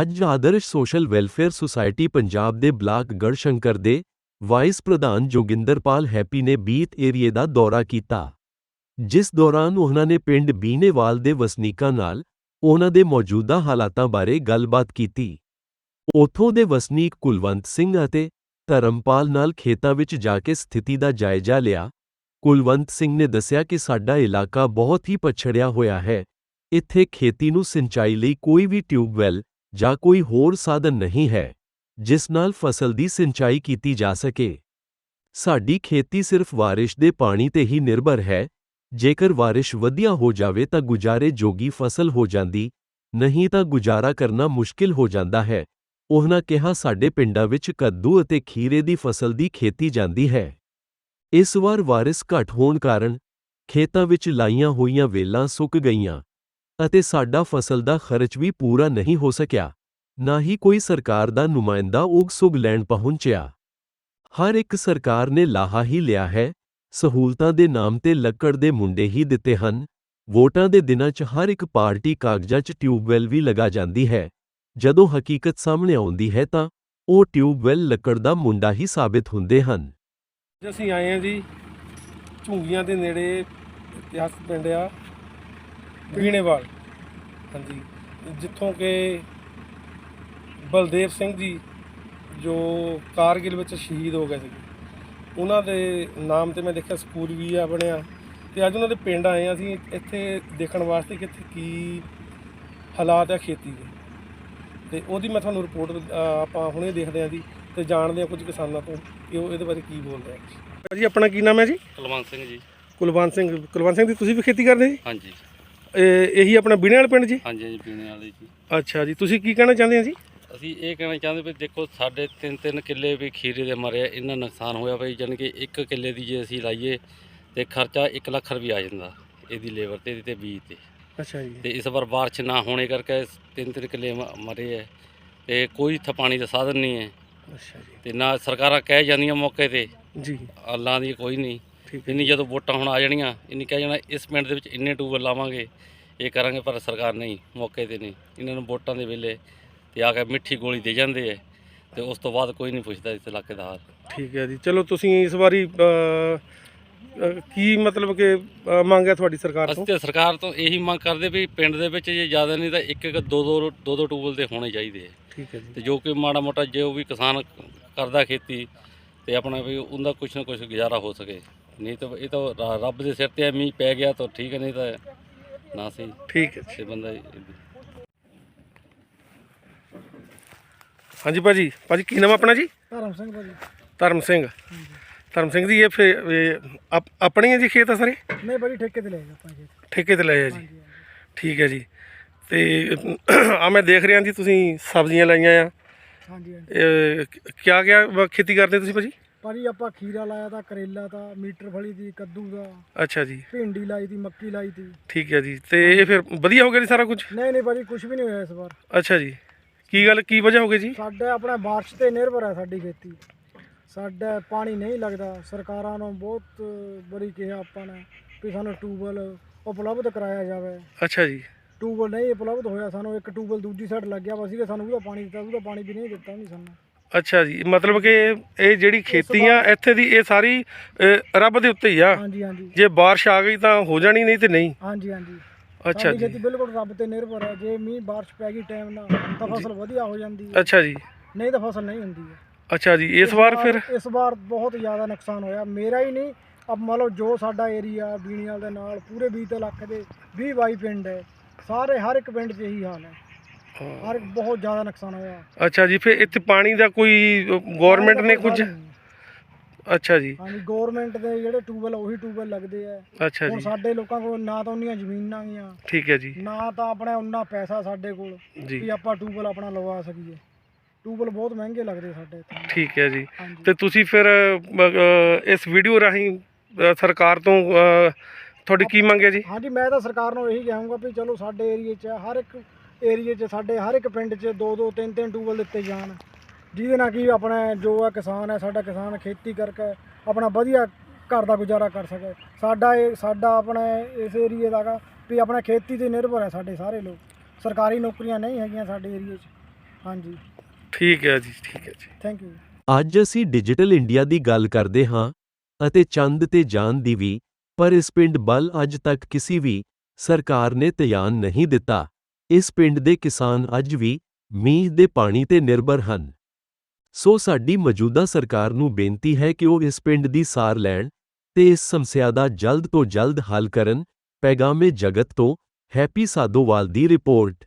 ਅੱਜ Adarsh social welfare society Punjab ਦੇ block Garhshankar ਦੇ ਵਾਈਸ ਪ੍ਰਧਾਨ ਜੋਗਿੰਦਰਪਾਲ ਹੈਪੀ ਨੇ ਬੀਤ ਏਰੀਏ ਦਾ ਦੌਰਾ ਕੀਤਾ। ਜਿਸ ਦੌਰਾਨ ਉਹਨਾਂ ਨੇ ਪਿੰਡ ਬੀਨੇਵਾਲ ਦੇ ਵਸਨੀਕਾਂ ਨਾਲ ਉਹਨਾਂ ਦੇ ਮੌਜੂਦਾ ਹਾਲਾਤਾਂ ਬਾਰੇ ਗੱਲਬਾਤ ਕੀਤੀ। ਉੱਥੋਂ ਦੇ ਵਸਨੀਕ ਕੁਲਵੰਤ ਸਿੰਘ ਅਤੇ ਧਰਮਪਾਲ ਨਾਲ ਖੇਤਾਂ ਵਿੱਚ ਜਾ ਕੇ ਸਥਿਤੀ ਦਾ ਜਾਇਜ਼ਾ ਲਿਆ ਕੁਲਵੰਤ ਸਿੰਘ ਨੇ ਦੱਸਿਆ ਕਿ ਸਾਡਾ ਇਲਾਕਾ ਬਹੁਤ ਹੀ ਪਛੜਿਆ ਹੋਇਆ ਹੈ। ਇੱਥੇ ਖੇਤੀ ਨੂੰ ਸਿੰਚਾਈ ਲਈ ਕੋਈ ਵੀ ਟਿਊਬਵੈੱਲ ਜਾਂ ਕੋਈ ਹੋਰ ਸਾਧਨ ਨਹੀਂ ਹੈ, ਜਿਸ ਨਾਲ ਫਸਲ ਦੀ ਸਿੰਚਾਈ ਕੀਤੀ ਜਾ ਸਕੇ। ਸਾਡੀ ਖੇਤੀ ਸਿਰਫ ਬਾਰਿਸ਼ ਦੇ ਪਾਣੀ ਤੇ ਹੀ ਨਿਰਭਰ ਹੈ। ਜੇਕਰ ਬਾਰਿਸ਼ ਵਧੀਆ ਹੋ ਜਾਵੇ ਤਾਂ ਗੁਜ਼ਾਰੇ ਜੋਗੀ ਫਸਲ ਹੋ ਜਾਂਦੀ, ਨਹੀਂ ਤਾਂ ਗੁਜ਼ਾਰਾ ਕਰਨਾ ਮੁਸ਼ਕਿਲ ਹੋ ਜਾਂਦਾ ਹੈ। ਉਹਨਾਂ ਕਿਹਾ, ਸਾਡੇ ਪਿੰਡਾਂ ਵਿੱਚ ਕੱਦੂ ਅਤੇ ਖੀਰੇ ਦੀ ਫਸਲ ਦੀ ਖੇਤੀ ਜਾਂਦੀ ਹੈ। ਇਸ ਵਾਰ ਬਾਰਿਸ਼ ਘੱਟ ਹੋਣ ਕਾਰਨ ਖੇਤਾਂ ਵਿੱਚ ਲਾਈਆਂ ਹੋਈਆਂ ਵੇਲਾਂ ਸੁੱਕ ਗਈਆਂ ਅਤੇ ਸਾਡਾ ਫਸਲ ਦਾ ਖਰਚ ਵੀ ਪੂਰਾ ਨਹੀਂ ਹੋ ਸਕਿਆ, ਨਾ ਹੀ ਕੋਈ ਸਰਕਾਰ ਦਾ ਨੁਮਾਇੰਦਾ ਉਗ ਸੁਗ ਲੈਣ ਪਹੁੰਚਿਆ। ਹਰ ਇੱਕ ਸਰਕਾਰ ਨੇ ਲਾਹਾ ਹੀ ਲਿਆ ਹੈ, ਸਹੂਲਤਾਂ ਦੇ ਨਾਮ ਤੇ ਲੱਕੜ ਦੇ ਮੁੰਡੇ ਹੀ ਦਿੱਤੇ ਹਨ, ਵੋਟਾਂ ਦੇ ਦਿਨਾਂ 'ਚ ਹਰ ਇੱਕ ਪਾਰਟੀ ਕਾਗਜ਼ਾਂ 'ਚ ਟਿਊਬਵੈੱਲ ਵੀ ਲਗਾ ਜਾਂਦੀ ਹੈ, ਜਦੋਂ ਹਕੀਕਤ ਸਾਹਮਣੇ ਆਉਂਦੀ ਹੈ ਤਾਂ ਉਹ ਟਿਊਬਵੈੱਲ ਲੱਕੜ ਦਾ ਮੁੰਡਾ ਹੀ ਸਾਬਿਤ ਹੁੰਦੇ ਹਨ। ਅੱਜ ਅਸੀਂ ਆਏ ਹਾਂ ਜੀ ਝੁੰਗੀਆਂ ਦੇ ਨੇੜੇ ਇਤਿਹਾਸਕ ਪਿੰਡ ਆ ਬੀਣੇਵਾਲ ਹਾਂਜੀ। ਜਿੱਥੋਂ ਕਿ ਬਲਦੇਵ ਸਿੰਘ ਜੀ, ਜੋ ਕਾਰਗਿਲ ਵਿੱਚ ਸ਼ਹੀਦ ਹੋ ਗਏ ਸੀ ਉਹਨਾਂ ਦੇ ਨਾਮ ਤੇ ਮੈਂ ਦੇਖਿਆ ਸਕੂਲ ਵੀ ਆ ਬਣਿਆ। ਤੇ ਅੱਜ ਉਹਨਾਂ ਦੇ ਪਿੰਡ ਆਏ ਹਾਂ ਅਸੀਂ, ਇੱਥੇ ਦੇਖਣ ਵਾਸਤੇ ਕਿ ਇੱਥੇ ਕੀ ਹਾਲਾਤ ਆ ਖੇਤੀ ਦੇ। ਤੇ ਉਹਦੀ ਮੈਂ ਤੁਹਾਨੂੰ ਰਿਪੋਰਟ ਆਪਾਂ ਹੁਣੇ ਦੇਖਦੇ ਹਾਂ ਜੀ। ਤੇ ਜਾਣਦੇ ਹਾਂ ਕੁਝ ਕਿਸਾਨਾਂ ਤੋਂ ਕਿ ਉਹ ਇਹਦੇ ਬਾਰੇ ਕੀ ਬੋਲਦੇ ਆ। ਜੀ ਆਪਣਾ ਕੀ ਨਾਮ ਹੈ ਜੀ? ਕੁਲਵੰਤ ਸਿੰਘ ਜੀ। ਕੁਲਵੰਤ ਸਿੰਘ ਕੁਲਵੰਤ ਸਿੰਘ ਦੀ ਤੁਸੀਂ ਵੀ ਖੇਤੀ ਕਰਦੇ ਜੀ? ਹਾਂਜੀ। ਇਹ- ਇਹੀ ਆਪਣਾ ਬਿਣੇ ਵਾਲੇ ਪਿੰਡ ਜੀ? ਹਾਂਜੀ ਜੀ ਪੀਣੇ ਵਾਲੇ ਜੀ। ਅੱਛਾ ਜੀ ਤੁਸੀਂ ਕੀ ਕਹਿਣਾ ਚਾਹੁੰਦੇ ਆ ਜੀ? ਅਸੀਂ ਇਹ ਕਹਿਣਾ ਚਾਹੁੰਦੇ ਵੀ ਦੇਖੋ ਸਾਡੇ ਤਿੰਨ ਤਿੰਨ ਕਿੱਲੇ ਵੀ ਖੀਰੇ ਦੇ ਮਰੇ ਆ, ਇੰਨਾ ਨੁਕਸਾਨ ਹੋਇਆ ਬਈ ਜਾਣੀ ਕਿ ਇੱਕ ਕਿੱਲੇ ਦੀ ਜੇ ਅਸੀਂ ਲਾਈਏ ਤੇ ਖਰਚਾ 1 ਲੱਖ ਰੁਪਏ ਆ ਜਾਂਦਾ ਇਹਦੀ ਲੇਬਰ ਤੇ ਇਹਦੇ ਤੇ ਬੀਜ ਤੇ। ਅੱਛਾ ਜੀ। ਤੇ ਇਸ ਵਾਰ ਬਾਰਿਸ਼ ਨਾ ਹੋਣੇ ਕਰਕੇ ਤਿੰਨ ਤਿੰਨ ਕਿੱਲੇ ਮਰੇ ਹੈ ਤੇ ਕੋਈ ਇੱਥੇ ਪਾਣੀ ਦਾ ਸਾਧਨ ਨਹੀਂ ਹੈ। ਅੱਛਾ ਜੀ। ਤੇ ਨਾ ਸਰਕਾਰਾਂ ਕਹਿ ਜਾਂਦੀਆਂ ਮੌਕੇ ਤੇ ਜੀ। ਅੱਲਾਂ ਦੀ ਕੋਈ ਨਹੀਂ। ਠੀਕ ਇੰਨੀ ਜਦੋਂ ਵੋਟਾਂ ਹੁਣ ਆ ਜਾਣੀਆਂ ਇੰਨੀ ਕਹਿ ਜਾਣਾ ਇਸ ਪਿੰਡ ਦੇ ਵਿੱਚ ਇੰਨੇ ਟੂਬਲ ਲਾਵਾਂਗੇ ਇਹ ਕਰਾਂਗੇ ਪਰ ਸਰਕਾਰ ਨਹੀਂ ਮੌਕੇ ਤੇ ਨਹੀਂ। ਇਹਨਾਂ ਨੂੰ ਵੋਟਾਂ ਦੇ ਵੇਲੇ ਤੇ ਆ ਕੇ ਮਿੱਠੀ ਗੋਲੀ ਦੇ ਜਾਂਦੇ ਐ ਤੇ ਉਸ ਤੋਂ ਬਾਅਦ ਕੋਈ ਨਹੀਂ ਪੁੱਛਦਾ ਇਸ ਇਲਾਕੇ ਦਾ ਹਾਲ। ਠੀਕ ਹੈ ਜੀ। ਚਲੋ ਤੁਸੀਂ ਇਸ ਵਾਰੀ ਕੀ ਮਤਲਬ ਕਿ ਅ, ਮੰਗ ਹੈ ਤੁਹਾਡੀ ਸਰਕਾਰ ਤੋਂ? ਅਸੀਂ ਤੇ ਸਰਕਾਰ ਤੋਂ ਇਹੀ ਮੰਗ ਕਰਦੇ ਵੀ ਪਿੰਡ ਦੇ ਵਿੱਚ ਜੇ ਜ਼ਿਆਦਾ ਨਹੀਂ ਤਾਂ ਇੱਕ ਇੱਕ ਦੋ ਦੋ ਦੋ ਦੋ ਟੂਬਲ ਦੇ ਹੋਣੇ ਚਾਹੀਦੇ ਐ ਠੀਕ ਹੈ ਜੀ। ਤੇ ਜੋ ਕਿ ਮਾੜਾ ਮੋਟਾ ਜੋ ਵੀ ਕਿਸਾਨ ਕਰਦਾ ਖੇਤੀ ਤੇ ਆਪਣਾ ਵੀ ਉਹਦਾ ਕੁਛ ਨਾ ਕੁਛ ਗੁਜ਼ਾਰਾ ਹੋ ਸਕੇ। ਨਹੀਂ ਤਾਂ ਇਹ ਤਾਂ ਰ- ਰੱਬ ਦੇ ਸਿਰ ਤੇ ਐ ਮੀਂਹ ਪੈ ਗਿਆ ਤਾਂ ਠੀਕ ਹੈ ਨਹੀਂ ਤਾਂ ਨਾ ਸਹੀ। ਠੀਕ ਹੈ ਜੀ। ਤੇ ਬੰਦਾ ਹਾਂਜੀ ਭਾਜੀ ਭਾਜੀ ਕੀ ਨਾਮ ਆਪਣਾ ਜੀ? ਧਰਮ ਸਿੰਘ ਭਾਜੀ। ਧਰਮ ਸਿੰਘ। ਧਰਮ ਸਿੰਘ ਜੀ ਇਹ ਫਿਰ ਇਹ ਆਪ- ਆਪਣੇ ਹੀ ਜੀ ਖੇਤ ਆ ਸਾਰੇ? ਨਹੀਂ ਭਾਜੀ ਠੇਕੇ ਤੇ ਲੈ ਗਏ ਆਪਾਂ ਖੇਤ ਠੇਕੇ ਤੇ ਲਏ ਆ ਜੀ। ਠੀਕ ਹੈ ਜੀ। ਤੇ ਆ ਮੈਂ ਦੇਖ ਰਿਹਾ ਜੀ ਤੁਸੀਂ ਸਬਜ਼ੀਆਂ ਲਾਈਆਂ ਆ। ਹਾਂਜੀ ਹਾਂਜੀ। ਕਿਆ ਕਿਆ ਖੇਤੀ ਕਰਦੇ ਤੁਸੀਂ ਭਾਜੀ? ਭਾਜੀ ਆਪਾਂ ਖੀਰਾ ਲਾਇਆ ਤਾਂ ਕਰੇਲਾ ਤਾਂ ਮੀਟਰ ਫਲੀ ਦੀ ਕੱਦੂ ਦਾ। ਅੱਛਾ ਜੀ। ਭਿੰਡੀ ਲਾਈ ਦੀ ਮੱਕੀ ਲਾਈ ਦੀ। ਠੀਕ ਹੈ ਜੀ। ਤੇ ਇਹ ਫਿਰ ਵਧੀਆ ਹੋ ਗਿਆ ਜੀ ਸਾਰਾ ਕੁਝ ਨਹੀਂ ਨਹੀਂ ਭਾਜੀ ਕੁਝ ਵੀ ਨਹੀਂ ਹੋਇਆ ਇਸ ਵਾਰ। ਅੱਛਾ ਜੀ। ਕੀ ਗੱਲ ਕੀ ਵਜ੍ਹਾ ਹੋ ਗਈ ਜੀ? ਸਾਡਾ ਆਪਣਾ ਬਾਰਿਸ਼ ਤੇ ਨਿਰਭਰ ਹੈ ਸਾਡੀ ਖੇਤੀ। ਸਾਡਾ ਪਾਣੀ ਨਹੀਂ ਲੱਗਦਾ। ਸਰਕਾਰਾਂ ਨੂੰ ਬਹੁਤ ਬੜੀ ਕਿਹਾ ਆਪਾਂ ਨੇ ਵੀ ਸਾਨੂੰ ਟੂਬਲ ਉਪਲਬਧ ਕਰਾਇਆ ਜਾਵੇ। ਅੱਛਾ ਜੀ। ਟੂਬਲ ਨਹੀਂ ਉਪਲਬਧ ਹੋਇਆ ਸਾਨੂੰ ਇੱਕ ਟੂਬਲ ਦੂਜੀ ਸਾਈਡ ਲੱਗਿਆ ਵਾ ਸੀਗਾ ਸਾਨੂੰ ਉਹਦਾ ਪਾਣੀ ਦਿੱਤਾ ਉਹਦਾ ਪਾਣੀ ਵੀ ਨਹੀਂ ਦਿੱਤਾ ਨਹੀਂ ਸਾਨੂੰ। ਅੱਛਾ ਜੀ ਮਤਲਬ ਕਿ ਇਹ ਜਿਹੜੀ ਖੇਤੀ ਆ ਇੱਥੇ ਦੀ ਇਹ ਸਾਰੀ ਅ, ਰੱਬ ਦੇ ਉੱਤੇ ਹੀ ਆ? ਹਾਂਜੀ ਹਾਂਜੀ। ਜੇ ਬਾਰਿਸ਼ ਆ ਗਈ ਤਾਂ ਹੋ ਜਾਣੀ ਨਹੀਂ ਤੇ ਨਹੀਂ? ਹਾਂਜੀ ਹਾਂਜੀ। ਅੱਛਾ ਸਾਡੀ ਜੀ। ਖੇਤੀ ਬਿਲਕੁਲ ਰੱਬ ਤੇ ਨਿਰਭਰ ਹੈ। ਜੇ ਮੀਂਹ ਬਾਰਿਸ਼ ਪੈ ਗਈ ਟਾਈਮ ਨਾਲ ਤਾਂ ਫਸਲ ਵਧੀਆ ਹੋ ਜਾਂਦੀ ਹੈ। ਅੱਛਾ ਜੀ। ਨਹੀਂ ਤਾਂ ਫਸਲ ਨਹੀਂ ਹੁੰਦੀ ਹੈ। ਅੱਛਾ ਜੀ ਇਸ ਵਾਰ ਫਿਰ? ਇਸ ਵਾਰ ਬਹੁਤ ਜ਼ਿਆਦਾ ਨੁਕਸਾਨ ਹੋਇਆ। ਮੇਰਾ ਹੀ ਨਹੀਂ ਅਬ ਮੰਨ ਲਓ ਜੋ ਸਾਡਾ ਏਰੀਆ ਬੀਣੀਵਾਲ ਦੇ ਨਾਲ ਪੂਰੇ 20 ਲੱਖ ਦੇ 20 ਬਾਈ ਪਿੰਡ ਹੈ। ਸਾਰੇ ਹਰ ਇੱਕ ਪਿੰਡ 'ਚ ਇਹੀ ਹਾਲ ਹੈ। ਹਰ ਬਹੁਤ ਜ਼ਿਆਦਾ ਨੁਕਸਾਨ ਹੋਇਆ। ਅੱਛਾ ਜੀ ਫਿਰ ਇੱਥੇ ਪਾਣੀ ਦਾ ਕੋਈ ਗਵਰਨਮੈਂਟ ਨੇ ਕੁਝ? ਅੱਛਾ ਜੀ। ਹਾਂਜੀ ਗਵਰਨਮੈਂਟ ਦੇ ਜਿਹੜੇ ਟੂਬਲ ਉਹੀ ਟੂਬਲ ਲੱਗਦੇ ਆ। ਅੱਛਾ ਹੁਣ ਜੀ ਸਾਡੇ ਲੋਕਾਂ ਕੋਲ ਨਾ ਤਾਂ ਉਹਨੀਆਂ ਜ਼ਮੀਨਾਂ ਗੀਆਂ। ਠੀਕ ਹੈ ਜੀ। ਨਾ ਤਾਂ ਆਪਣਾ ਉਨਾ ਪੈਸਾ ਸਾਡੇ ਕੋਲ ਵੀ ਆਪਾਂ ਟੂਬਲ ਆਪਣਾ ਲਵਾ ਸਕੀਏ। ਟੂਬਲ ਬਹੁਤ ਮਹਿੰਗੇ ਲੱਗਦੇ ਸਾਡੇ ਇੱਥੇ। ਠੀਕ ਹੈ ਜੀ। ਹਾਂਜੀ। ਤੇ ਤੁਸੀਂ ਫਿਰ ਅ, ਇਸ ਵੀਡੀਓ ਰਾਹੀਂ ਅ, ਸਰਕਾਰ ਤੋਂ ਅ, ਤੁਹਾਡੀ ਕੀ ਮੰਗ ਹੈ ਜੀ? ਹਾਂਜੀ ਮੈਂ ਤਾਂ ਸਰਕਾਰ ਨੂੰ ਇਹੀ ਕਹਾਂਗਾ ਵੀ ਚਲੋ ਸਾਡੇ ਏਰੀਏ 'ਚ ਹਰ ਇੱਕ ਏਰੀਏ 'ਚ ਸਾਡੇ ਹਰ ਇੱਕ ਪਿੰਡ 'ਚ ਦੋ ਦੋ ਤਿੰਨ ਤਿੰਨ ਟੂਬਲ ਦਿੱਤੇ ਜਾਣ। ਜਿਹਦੇ ਨਾਲ ਕਿ ਆਪਣਾ ਜੋ ਆ ਕਿਸਾਨ ਹੈ ਸਾਡਾ ਕਿਸਾਨ ਖੇਤੀ ਕਰਕੇ ਆਪਣਾ ਵਧੀਆ ਘਰ ਦਾ ਗੁਜ਼ਾਰਾ ਕਰ ਸਕੇ। ਸਾਡਾ ਇਹ ਸਾਡਾ ਆਪਣਾ ਇਸ ਏਰੀਏ ਦਾ ਗਾ ਵੀ ਆਪਣਾ ਖੇਤੀ ਤੇ ਨਿਰਭਰ ਹੈ ਸਾਡੇ ਸਾਰੇ ਲੋਕ। ਸਰਕਾਰੀ ਨੌਕਰੀਆਂ ਨਹੀਂ ਹੈਗੀਆਂ ਸਾਡੇ ਏਰੀਏ 'ਚ। ਹਾਂਜੀ। ਠੀਕ ਹੈ ਜੀ ਠੀਕ ਹੈ ਜੀ। ਥੈਂਕ ਯੂ ਅੱਜ ਅਸੀਂ ਡਿਜੀਟਲ ਇੰਡੀਆ ਦੀ ਗੱਲ ਕਰਦੇ ਹਾਂ ਅਤੇ ਚੰਦ ਤੇ ਜਾਨ ਦੀ ਵੀ ਪਰ ਇਸ ਪਿੰਡ ਬਲ ਅੱਜ ਤੱਕ ਕਿਸੇ ਵੀ ਸਰਕਾਰ ਨੇ ਧਿਆਨ ਨਹੀਂ ਦਿੱਤਾ। ਇਸ ਪਿੰਡ ਦੇ ਕਿਸਾਨ ਅੱਜ ਵੀ ਮੀਂਹ ਦੇ ਪਾਣੀ ਤੇ ਨਿਰਭਰ ਹਨ। ਸੋ ਸਾਡੀ ਮੌਜੂਦਾ ਸਰਕਾਰ ਨੂੰ ਬੇਨਤੀ ਹੈ ਕਿ ਉਹ ਇਸ ਪਿੰਡ ਦੀ ਸਾਰ ਲੈਣ ਤੇ ਇਸ ਸਮੱਸਿਆ ਦਾ ਜਲਦ ਤੋਂ ਜਲਦ ਹੱਲ ਕਰਨ ਪੈਗਾਮੇ ਜਗਤ ਤੋਂ ਹੈਪੀ ਸਾਦੋਵਾਲ ਦੀ ਰਿਪੋਰਟ।